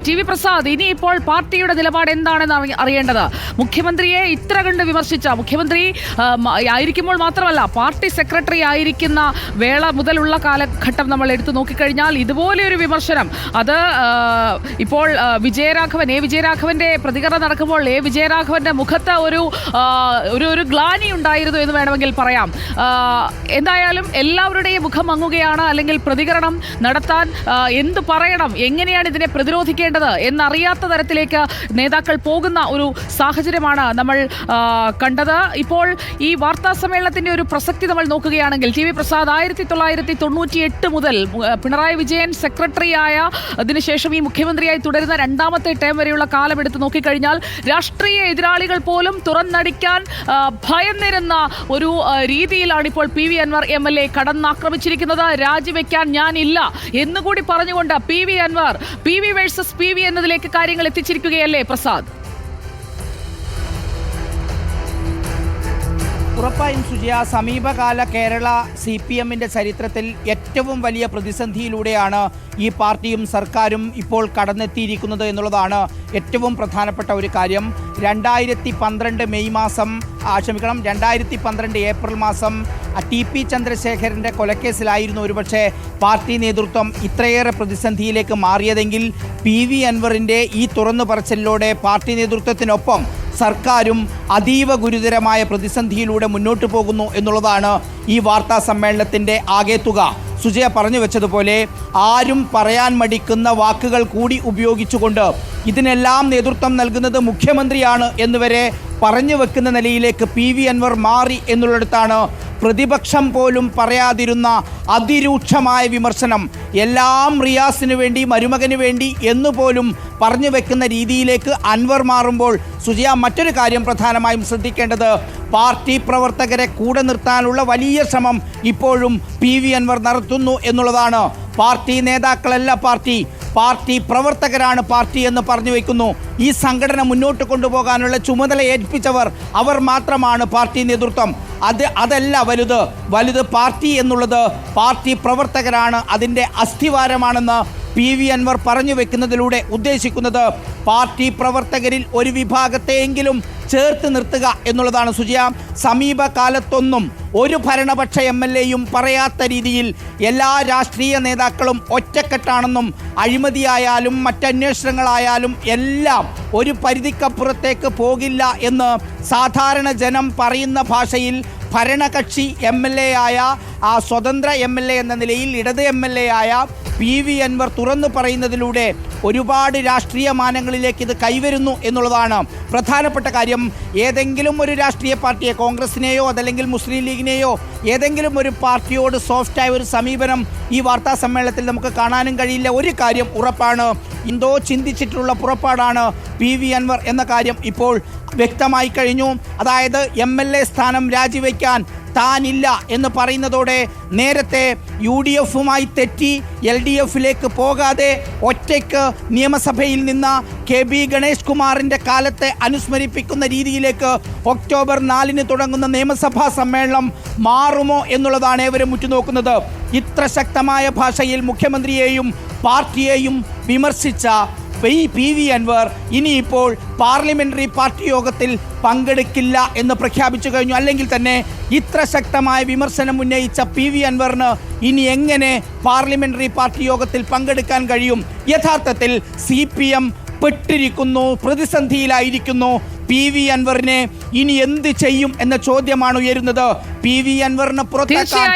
T V Prasad ഇനിയിപ്പോൾ പാർട്ടിയുടെ നിലപാട് എന്താണെന്ന് അറി- അറിയേണ്ടത്? മുഖ്യമന്ത്രിയെ ഇത്ര കണ്ട് വിമർശിച്ച മുഖ്യമന്ത്രി ആയിരിക്കുമ്പോൾ മാത്രമല്ല പാർട്ടി സെക്രട്ടറി ആയിരിക്കുന്ന വേള മുതലുള്ള കാലഘട്ടം നമ്മൾ എടുത്തു നോക്കിക്കഴിഞ്ഞാൽ ഇതുപോലെ ഒരു വിമർശനം അത് ഇപ്പോൾ വിജയരാഘവൻ എ വിജയരാഘവന്റെ പ്രതികരണം നടക്കുമ്പോൾ എ വിജയരാഘവന്റെ മുഖത്ത് ഒരു ഒരു ഒരു ഗ്ലാനി ഉണ്ടായിരുന്നു എന്ന് വേണമെങ്കിൽ പറയാം. എന്തായാലും എല്ലാവരുടെയും മുഖം മങ്ങുകയാണ് അല്ലെങ്കിൽ പ്രതികരണം നടത്താൻ എന്ത് പറയണം എങ്ങനെയാണ് ഇതിനെ പ്രതിരോധിക്കേണ്ടത് എന്നറിയാത്ത തരത്തിലേക്ക് നേതാക്കൾ പോകുന്ന ഒരു സാഹചര്യമാണ് നമ്മൾ കണ്ടത്. ഇപ്പോൾ ഈ വാർത്താ സമ്മേളനത്തിന്റെ ഒരു പ്രസക്തി നമ്മൾ നോക്കുകയാണെങ്കിൽ ടി വി പ്രസാദ് ആയിരത്തി തൊള്ളായിരത്തി തൊണ്ണൂറ്റി എട്ട് മുതൽ പിണറായി വിജയൻ സെക്രട്ടറി ആയ അതിനുശേഷം ഈ മുഖ്യമന്ത്രിയായി തുടരുന്ന രണ്ടാമത്തെ ടേം വരെയുള്ള കാലം എടുത്ത് നോക്കിക്കഴിഞ്ഞാൽ രാഷ്ട്രീയ എതിരാളികൾ പോലും തുറന്നടിക്കാൻ ഭയന്നിരുന്ന ഒരു രീതിയിലാണ് ഇപ്പോൾ P V Anvar M L A കടന്നാക്രമിച്ചിരിക്കുന്നത്. രാജിവെക്കാൻ ഞാനില്ല എന്നുകൂടി പറഞ്ഞുകൊണ്ട് P V Anvar P V versus P V എന്നതിലേക്ക് കാര്യങ്ങൾ എത്തിച്ചിരിക്കുകയല്ലേ പ്രസാദ്? ഉറപ്പായും സുജയ സമീപകാല കേരള സി പി എമ്മിന്റെ ചരിത്രത്തിൽ ഏറ്റവും വലിയ പ്രതിസന്ധിയിലൂടെയാണ് ഈ പാർട്ടിയും സർക്കാരും ഇപ്പോൾ കടന്നെത്തിയിരിക്കുന്നത് എന്നുള്ളതാണ് ഏറ്റവും പ്രധാനപ്പെട്ട ഒരു കാര്യം. രണ്ടായിരത്തി പന്ത്രണ്ട് മെയ് മാസം ക്ഷമിക്കണം രണ്ടായിരത്തി പന്ത്രണ്ട് ഏപ്രിൽ മാസം ടി പി ചന്ദ്രശേഖരന്റെ കൊലക്കേസിലായിരുന്നു ഒരുപക്ഷെ പാർട്ടി നേതൃത്വം ഇത്രയേറെ പ്രതിസന്ധിയിലേക്ക് മാറിയതെങ്കിൽ പി വി അൻവറിന്റെ ഈ തുറന്നു പറച്ചിലൂടെ പാർട്ടി നേതൃത്വത്തിനൊപ്പം സർക്കാരും അതീവ ഗുരുതരമായ പ്രതിസന്ധിയിലൂടെ മുന്നോട്ട് പോകുന്നു എന്നുള്ളതാണ് ഈ വാർത്താ സമ്മേളനത്തിന്റെ ആകെ തുക. സുജയ പറഞ്ഞു വെച്ചതുപോലെ ആരും പറയാൻ മടിക്കുന്ന വാക്കുകൾ കൂടി ഉപയോഗിച്ചുകൊണ്ട് ഇതിനെല്ലാം നേതൃത്വം നൽകുന്നത് മുഖ്യമന്ത്രിയാണ് എന്നുവരെ പറഞ്ഞു വെക്കുന്ന നിലയിലേക്ക് പി വി അൻവർ മാറി എന്നുള്ളിടത്താണ് പ്രതിപക്ഷം പോലും പറയാതിരുന്ന അതിരൂക്ഷമായ വിമർശനം എല്ലാം റിയാസിന് വേണ്ടി മരുമകന് വേണ്ടി എന്നുപോലും പറഞ്ഞു വെക്കുന്ന രീതിയിലേക്ക് അൻവർ മാറുമ്പോൾ സുജിയ മറ്റൊരു കാര്യം പ്രധാനമായും ശ്രദ്ധിക്കേണ്ടത്. പാർട്ടി പ്രവർത്തകരെ കൂടെ നിർത്താനുള്ള വലിയ ശ്രമം ഇപ്പോഴും പി വി അൻവർ നടത്തുന്നു എന്നുള്ളതാണ്. പാർട്ടി നേതാക്കളല്ല പാർട്ടി പാർട്ടി പ്രവർത്തകരാണ് പാർട്ടി എന്ന് പറഞ്ഞു വയ്ക്കുന്നു ഈ സംഘടന മുന്നോട്ട് കൊണ്ടുപോകാനുള്ള ചുമതല ഏൽപ്പിച്ചവർ അവർ മാത്രമാണ് പാർട്ടി നേതൃത്വം. അത് അതല്ല വലുത്. വലുത് പാർട്ടി എന്നുള്ളത് പാർട്ടി പ്രവർത്തകരാണ് അതിന്റെ അസ്ഥിവാരമാണെന്ന് പി വി അൻവർ പറഞ്ഞു വെക്കുന്നതിലൂടെ ഉദ്ദേശിക്കുന്നത് പാർട്ടി പ്രവർത്തകരിൽ ഒരു വിഭാഗത്തെയെങ്കിലും ചേർത്ത് നിർത്തുക എന്നുള്ളതാണ്. സുജയ സമീപകാലത്തൊന്നും ഒരു ഭരണപക്ഷ എം എൽ എയും പറയാത്ത രീതിയിൽ എല്ലാ രാഷ്ട്രീയ നേതാക്കളും ഒറ്റക്കെട്ടാണെന്നും അഴിമതിയായാലും മറ്റന്വേഷണങ്ങളായാലും എല്ലാം ഒരു പരിധിക്കപ്പുറത്തേക്ക് പോകില്ല എന്ന് സാധാരണ ജനം പറയുന്ന ഭാഷയിൽ ഭരണകക്ഷി എം എൽ എ ആയ ആ സ്വതന്ത്ര എം എൽ എ എന്ന നിലയിൽ ഇടത് എം എൽ എ ആയ പി വി അൻവർ തുറന്നു പറയുന്നതിലൂടെ ഒരുപാട് രാഷ്ട്രീയ മാനങ്ങളിലേക്ക് ഇത് കൈവരുന്നു എന്നുള്ളതാണ് പ്രധാനപ്പെട്ട കാര്യം. ഏതെങ്കിലും ഒരു രാഷ്ട്രീയ പാർട്ടിയെ കോൺഗ്രസിനെയോ അതല്ലെങ്കിൽ മുസ്ലിം ലീഗിനെയോ ഏതെങ്കിലും ഒരു പാർട്ടിയോട് സോഫ്റ്റായ ഒരു സമീപനം ഈ വാർത്താ സമ്മേളനത്തിൽ നമുക്ക് കാണാനും കഴിയില്ല. ഒരു കാര്യം ഉറപ്പാണ്. എന്തോ ചിന്തിച്ചിട്ടുള്ള പുറപ്പാടാണ് പി വി അൻവർ എന്ന കാര്യം ഇപ്പോൾ വ്യക്തമായി കഴിഞ്ഞു. അതായത് എം എൽ എ സ്ഥാനം രാജിവെക്കാൻ താനില്ല എന്ന് പറയുന്നതോടെ നേരത്തെ യു ഡി എഫുമായി തെറ്റി എൽ ഡി എഫിലേക്ക് പോകാതെ ഒറ്റയ്ക്ക് നിയമസഭയിൽ നിന്ന് കെ ബി ഗണേഷ് കുമാറിന്റെ കാലത്തെ അനുസ്മരിപ്പിക്കുന്ന രീതിയിലേക്ക് ഒക്ടോബർ നാലിന് തുടങ്ങുന്ന നിയമസഭാ സമ്മേളനം മാറുമോ എന്നുള്ളതാണ് ഏവരും ഉറ്റുനോക്കുന്നത്. ഇത്ര ശക്തമായ ഭാഷയിൽ മുഖ്യമന്ത്രിയെയും പാർട്ടിയെയും വിമർശിച്ച പി. പി. വി. അൻവർ ഇനിയിപ്പോൾ പാർലമെന്ററി പാർട്ടി യോഗത്തിൽ പങ്കെടുക്കില്ല എന്ന് പ്രഖ്യാപിച്ചു കഴിഞ്ഞു. അല്ലെങ്കിൽ തന്നെ ഇത്ര ശക്തമായ വിമർശനം ഉന്നയിച്ച പി. വി. അൻവറിന് ഇനി എങ്ങനെ പാർലമെന്ററി പാർട്ടി യോഗത്തിൽ പങ്കെടുക്കാൻ കഴിയും? യഥാർത്ഥത്തിൽ സി. പി. എം പെട്ടിരിക്കുന്നു പ്രതിസന്ധിയിലായിരിക്കുന്നു. പി. വി. അൻവറിനെ ഇനി എന്ത് ചെയ്യും എന്ന ചോദ്യമാണ് ഉയരുന്നത്. പി. വി. അൻവറിന് പുറത്താക്കാൻ